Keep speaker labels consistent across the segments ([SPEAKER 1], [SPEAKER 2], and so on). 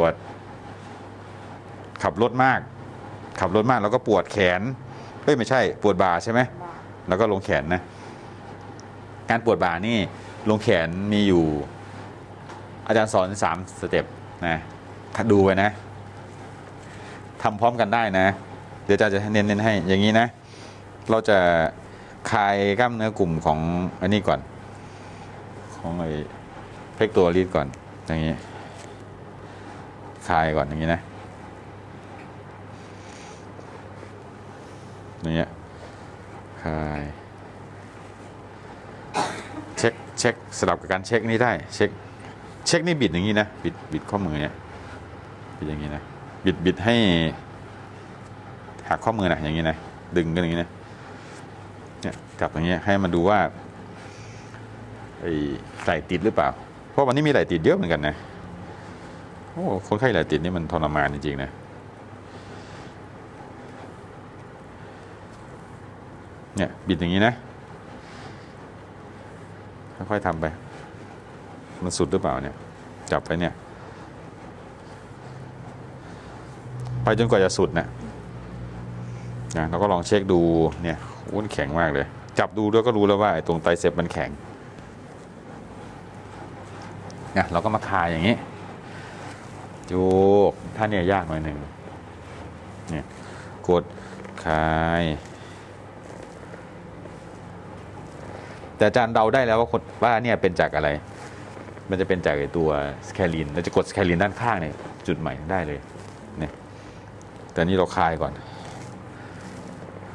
[SPEAKER 1] วด ขับรถมาก ขับรถมากแล้วก็ปวดแขนเอ้ยไม่ใช่ปวดบ่าใช่ไหม
[SPEAKER 2] บ่า
[SPEAKER 1] แล้วก็ลงแขนนะ การปวดบ่านี่ลงแขนมีอยู่ อาจารย์สอนสามสเต็ปนะดูไว้นะทำพร้อมกันได้นะ เดี๋ยวอาจารย์จะเน้นๆให้ อย่างนี้นะ เราจะคลายกล้ามเนื้อกลุ่มของอันนี้ก่อน ของไอ้เพกตัวรีดก่อน อย่างนี้ คลายก่อนอย่างนี้นะอย่างเงี้ยคลายเช็คเช็คสลับกับการเช็คนี่ได้เช็คเช็คนี่บิดอย่างนี้นะบิดบิดข้อมือเนี่ยบิดอย่างนี้นะบิดบิดให้หักข้อมือนะอย่างนี้นะดึงกันอย่างนี้นะเนี่ยกลับอย่างเงี้ยให้มันดูว่าไอ้ไหลติดหรือเปล่า เพราะวันนี้มีไหลติดเยอะเหมือนกันนะ อ้คนไข้หลายติดนี่มันทรมานจริงๆนะเนี่ยบิดอย่างนี้นะค่อยๆทำไป มันสุดหรือเปล่าเนี่ย จับไปเนี่ย ไปจนกว่าจะสุดนะนะเราก็ลองเช็คดูเนี่ยโอ้ยแข็งมากเลย จับดูด้วยก็รู้แล้วว่าไอ้ตรงไตเซปมันแข็งนี่ยเราก็มาคายอย่างนี้ โยกท่าเนี่ยยากหน่อยหนึ่งเนี่ยกดคลาย แต่อาจารย์เดาได้แล้วว่าคนว่าเนี่ยเป็นจากอะไร มันจะเป็นจากไอตัวสแคลินเราจะกดสแคลินด้านข้างเนี่ยจุดใหม่ได้เลยเนี่ยแต่นี่เราคลายก่อน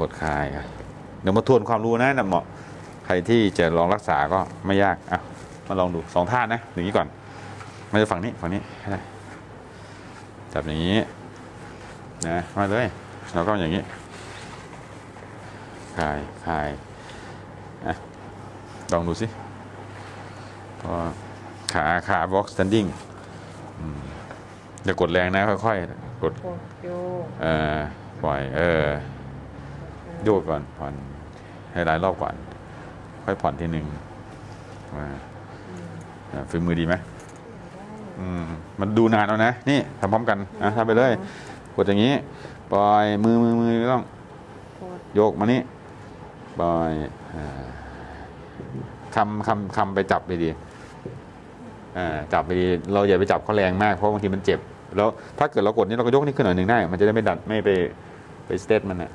[SPEAKER 1] กดคลายครับเดี๋ยวมาทวนความรู้นะนะเหมาะใครที่จะลองรักษาก็ไม่ยากอะมาลองดูสองท่านะอย่างนี้ก่อนมาจะฝั่งนี้ฝั่งนี้ให้ได้ จับอย่างนี้นะมาเลยแล้วก็อย่างนี้คลายคลายอะลองดูสิพอขาขา box standing อืมอย่ากดแรงนะ ค่อยๆ กด
[SPEAKER 2] โกดโยก
[SPEAKER 1] เออปล่อย เออโยกก่อนผ่อนให้หลายรอบก่อน ค่อยผ่อนทีหนึ่งมาอะฝีมือดีไหม อืมมันดูนานแล้วนะ นี่ทำพร้อมกันอะทำไปเลย กดอย่างนี้ ปล่อยมือมือมือไม่ต้อง
[SPEAKER 2] โย
[SPEAKER 1] กมานี่ ปล่อยอคำคำคำไปจับไปดีจับไปดีเราอย่าไปจับเขาแรงมากเพราะบางทีมันเจ็บ แล้วถ้าเกิดเรากดนี่เราก็ยกนี่ขึ้นหน่อยหนึ่งได้ มันจะได้ไม่ดัดไม่ไปไปสเตทมันอะ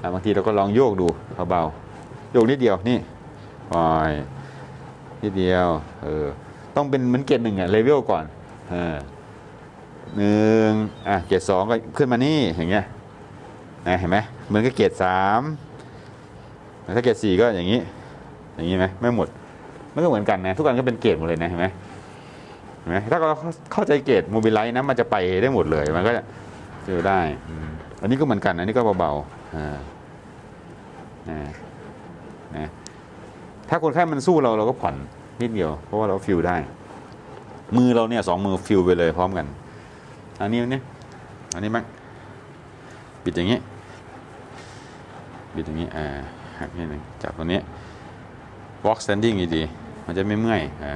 [SPEAKER 1] อ่าบางทีเราก็ลองโยกดูเบาๆโยกนิดเดียวนี่ปล่อยนิดเดียว เออ ต้องเป็นเหมือนเกรดหนึ่งอะเลเวลก่อนหนึ่งอะเกรดสองก็ขึ้นมานี่อย่างเงี้ยนะเห็นไหมเหมือนกับเกรดสามถ้าเกรดสี่ก็อย่างนี้ อย่างนี้ไหมไม่หมดมันก็เหมือนกันนะทุกอันก็เป็นเกรดหมดเลยนะเห็นไหมเห็นไหมถ้าเราเข้าใจเกรดโมบิลไลท์นะมันจะไปได้หมดเลยมันก็จะเจอได้ อันนี้ก็เหมือนกันอันนี้ก็เบาๆอ่านะนะถ้าคนไข้มันสู้เราเราก็ผ่อน นิดเดียว เพราะว่าเราฟิลได้ มือเราเนี่ยสองมือฟิลไปเลยพร้อมกัน อันนี้เนี่ยอันนี้มั้งบิดอย่างนี้บิดอย่างนี้ อ่าหักนิดหนึ่งจับตรงนี้ walk standing ดีๆมันจะไม่เมื่อย อ่า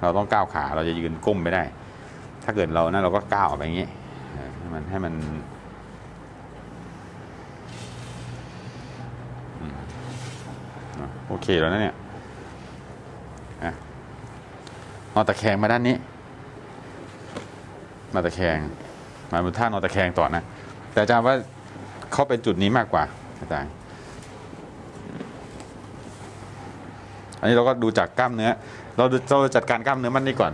[SPEAKER 1] เราต้องก้าวขา เราจะยืนก้มไม่ได้ ถ้าเกิดเรานะเราก็ก้าวออกไปอย่างนี้ ให้มัน ให้มัน โอเคแล้วนะเนี่ย อะเอาตะแคงมาด้านนี้มาตะแคงมาบนท่านอนตะแคงต่อนะ แต่อาจารย์ว่าเขาเป็นจุดนี้มากกว่าอาจารย์อันนี้เราก็ดูจากกล้ามเนื้อ เราเราจัดการกล้ามเนื้อมันนี่ก่อน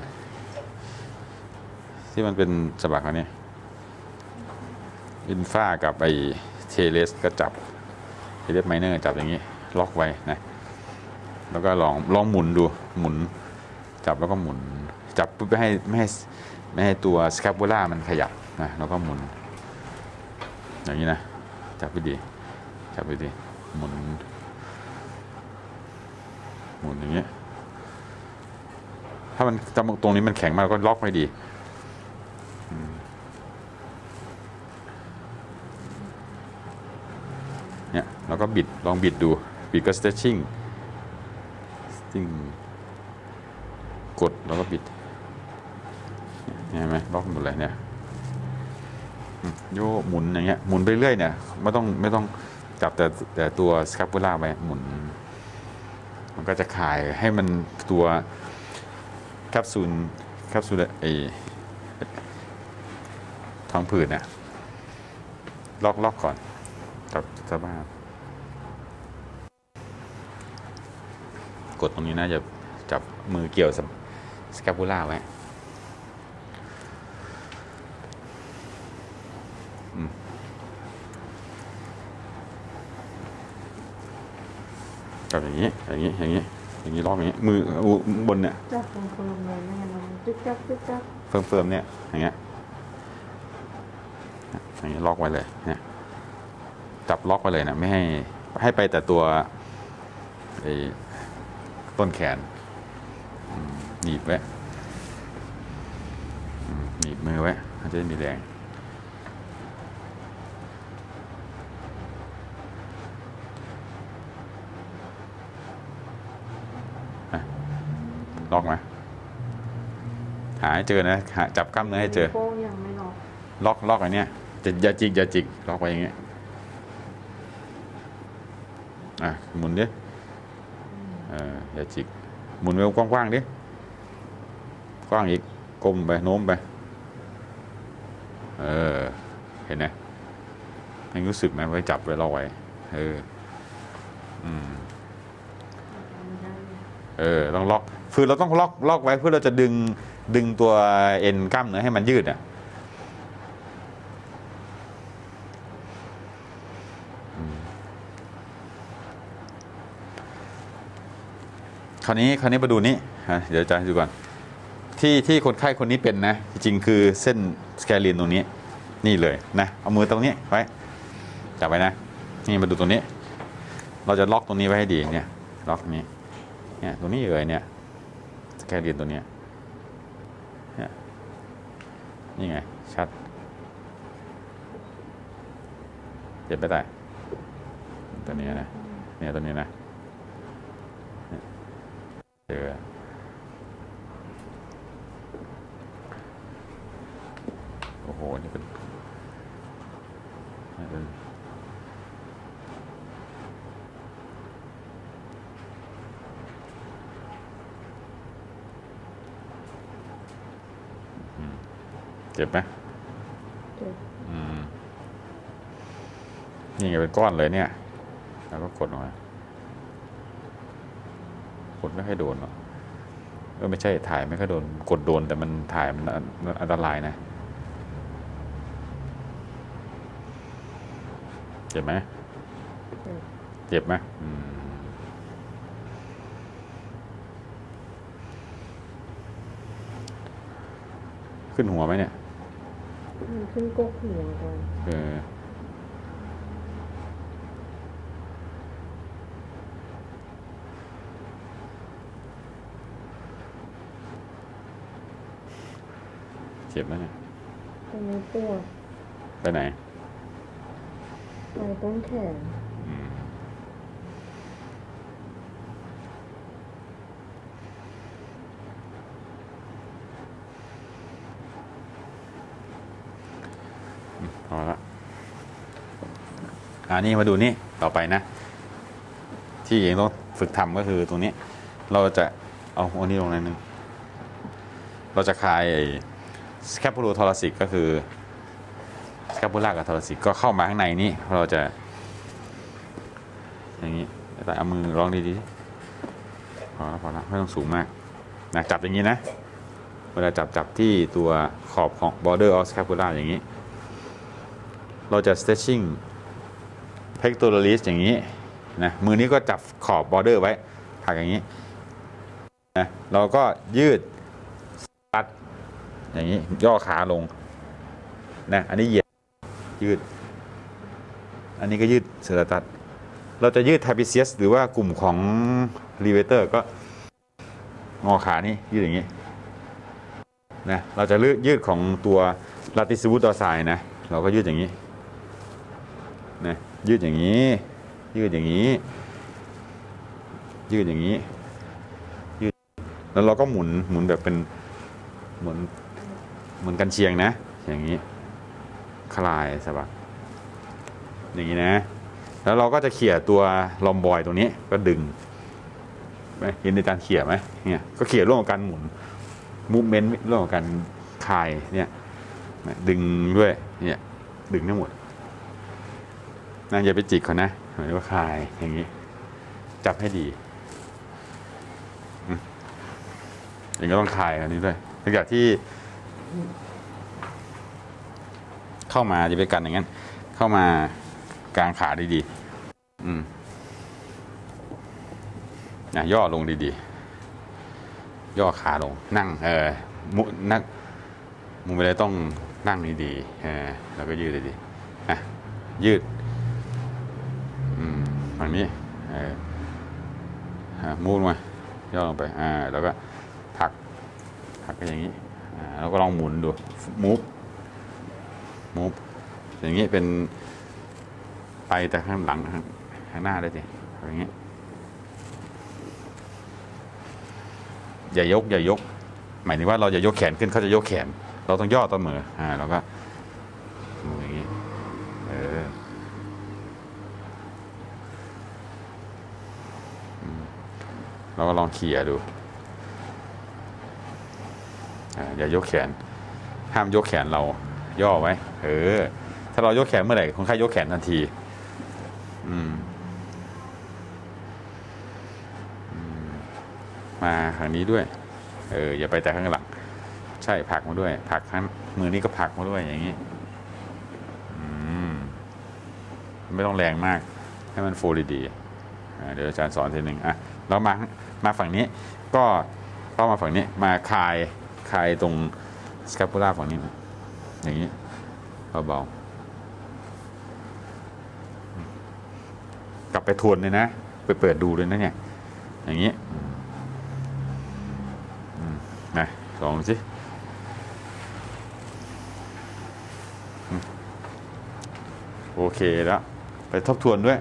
[SPEAKER 1] ที่มันเป็นสะบักอันนี้อินฟ้ากับไอเทเลสก็จับเทเลสไมเนอร์จับอย่างนี้ ล็อกไว้นะ แล้วก็ลองลองหมุนดูหมุนจับแล้วก็หมุน จับปุ๊บไม่ให้ไม่ให้ไม่ให้ตัวสแคป u ล่ามันขยับนะแล้วก็หมุน อย่างนี้นะ จับไปดี จับไปดีหมุน หมุนอย่างเงี้ยถ้ามันจำตรงนี้มันแข็งมากก็ล็อกไว้ดีเนี่ยแล้วก็บิดลองบิดดูบิดก็ stretching สติ้ง กดแล้วก็บิดเห็นไหมล็อกหมดเลยเนี่ยโยหมุนอย่างเงี้ยหมุนไปเรื่อยเนี่ยไม่ต้องไม่ต้องจับแต่แต่ตัวสคาปูล่าไปหมุน มันก็จะคายให้มันตัวแคปซูลแคปซูลไอท้องผืดเนี่ยล็อกล็อกก่อนจับสภาพ กดตรงนี้น่าจะจับมือเกี่ยวสคาปูล่าไว้กับอย่างนี้ อย่างนี้ อย่างนี้ อย่างนี้ล็อกอย่างนี้ มืออูบนเนี่ย
[SPEAKER 2] จับตรงคนลงเลยไม่งั้นมันจึ๊กจักจึ๊กจัก
[SPEAKER 1] เฟิร์มเฟิร์มๆเนี่ย อย่างเงี้ย อย่างนี้ล็อกไว้เลย เนี่ย จับล็อกไว้เลยนะไม่ให้ ให้ไปแต่ตัวไอ้ ต้นแขนอืมหนีบไว้อืมหนีบมือไว้มันจะได้มีแรงล็อกไหมหาให้เจอนะหาจับกล้ามเนื้อให้เจอ
[SPEAKER 2] โป้งยังไม่ล็อก
[SPEAKER 1] ล็อกล็อกอันเนี้ยจะอย่าจิกอย่าจิกล็อกไว้อย่างเงี้ยอะหมุนดิเอย่าจิก หมุนไปกว้างๆดิ กว้างอีกก้มไปโน้มไป เออ เห็นไหมยังรู้สึกไหมไว้จับไว้ล็อกไว้เออ อืม เออ ต้องล็อก คือเราต้องล็อกล็อกไว้เพื่อเราจะดึงดึงตัวเอ็นกล้ามเนื้อให้มันยืดอะ คราวนี้คราวนี้มาดูนี่ฮะเดี๋ยวอาจะให้ดูก่อนที่ที่คนไข้คนนี้เป็นนะ จริงๆคือเส้นสแกลินตรงนี้นี่เลยนะเอามือตรงนี้ไว้จับไว้นะ นี่มาดูตรงนี้ เราจะล็อกตรงนี้ไว้ให้ดีเนี่ยล็อกนี้เนี่ยตัวนี้เลยเนี่ยสแกนเรียนตัวเนี้ยนี่ไง ชัดเจ็บไปได้ตัวนี้นะเนี่ยตัวนี้นะ เจอโอ้โห นี่เป็นนี่เป็นเจ็บไหม
[SPEAKER 2] เจ็บ
[SPEAKER 1] อืมนี่ไงเป็นก้อนเลยเนี่ย แล้วก็กดลงมาก ดไม่ค่อยโดนหรอกเออไม่ใช่ถ่ายไม่ค่อยโดน กดโดนแต่มันถ่ายมันอันมันอันตรายนะเจ็บไหม
[SPEAKER 2] เจ็บ
[SPEAKER 1] เจ็บไหมอืมขึ้นหัวไหมเนี่ย
[SPEAKER 2] มันขึ้นกกหัวก่อน
[SPEAKER 1] เออ จ็บไหมเนี่ย
[SPEAKER 2] ตรงนี้ปวด
[SPEAKER 1] ไปไหน
[SPEAKER 2] ไปต้นแขน
[SPEAKER 1] อืมอืมพอละอันนี้มาดูนี่ต่อไปนะ ที่ยังต้องฝึกทำก็คือตรงนี้ เราจะเอาอันนี้ลงหน่อยนึง เราจะคลาย สแคปูโลทอร c ิกก็คือสแคปูล่ากับทอร c ิกก็เข้ามาข้างในนี้เราจะ อย่างนี้แต่เอามือลองดีๆพอแล้วพอแล้วไม่ต้องสูงมากนะจับอย่างนี้นะ เวลาจับจับที่ตัวขอบของ border of scapula อย่างนี้ เราจะ stretching pectoralis อย่างนี้นะมือนี้ก็จับขอบ border ไว้ถักอย่างนี้นะเราก็ยืด อย่างนี้ย่อขาลงนะอันนี้เหยียดยืด อันนี้ก็ยืดเสือตัดเราจะยืด trapezius หรือว่ากลุ่มของ levator ก็งอขานี่ยืดอย่างนี้นะเราจะยืดยืดของตัว latissimus dorsi นะ เราก็ยืดอย่างนี้นะยืดอย่างนี้ ยืดอย่างนี้ ยืดอย่างนี้ยืดแล้วเราก็หมุนหมุนแบบเป็นหมุน เหมือนกันเชียงนะ อย่างนี้ คลายสะบักอย่างนี้นะ แล้วเราก็จะเขี่ยตัวลอมบอยตรงนี้ก็ดึงไหมเห็นในการเขี่ยไหมเนี่ยก็เขี่ยร่วมกับการหมุนมูเมนต์ร่วมกับการคลายเนี่ยดึงด้วยเนี่ยดึงทั้งหมดนั่นอย่าไปจิกเขานะหมายถึงว่าคลายอย่างนี้ จับให้ดีอย่างก็ต้องคลายอันนี้ด้วยหลังจากที่ เข้ามาจะไปกันอย่างนั้น เข้ามากลางขาดีๆอืมนะย่อลงดีๆ ย่อขาลง นั่ง เออมุนั่งมุมไปเลยต้องนั่งดีๆเออแล้วก็ยืดดีๆอะยืดอืมฝั่งนี้เออมูดมาย่อลงไปอ่าแล้วก็ผักผักไปอย่างนี้ แล้วก็ลองหมุนดูมูฟมูฟอย่างนี้เป็นไปแต่ข้างหลังข้างางหน้าได้สิอย่างนี้อย่ายกอย่ายก หมายถึงว่าเราอย่ายกแขนขึ้นเขาจะยกแขน เราต้องย่อเสมออ่าเราก็อย่างนี้เออเราก็ลองเขี่ยดู อย่ายกแขน ห้ามยกแขนเรา ย่อไว้ เออ ถ้าเรายกแขนเมื่อไหร่คนไข้ยกแขนทันที อืมมมาทางนี้ด้วย เออ อย่าไปแต่ข้างหลัง ใช่ผักมาด้วย ผักข้างมือนี้ก็ผักมาด้วยอย่างนี้อืมไม่ต้องแรงมาก ให้มันโฟล์ดี เดี๋ยวอาจารย์สอนทีหนึ่งอะเรามา มาฝั่งนี้ ก็เข้ามาฝั่งนี้ มาคลาย คลายตรงสแคปูล่าฝั่งนี้ อย่างนี้เบาๆกลับไปทวนเลยนะ ไปเปิดดูเลยนะเนี่ย อย่างนี้นะลองสิโอเคแล้ว ไปทบทวนด้วย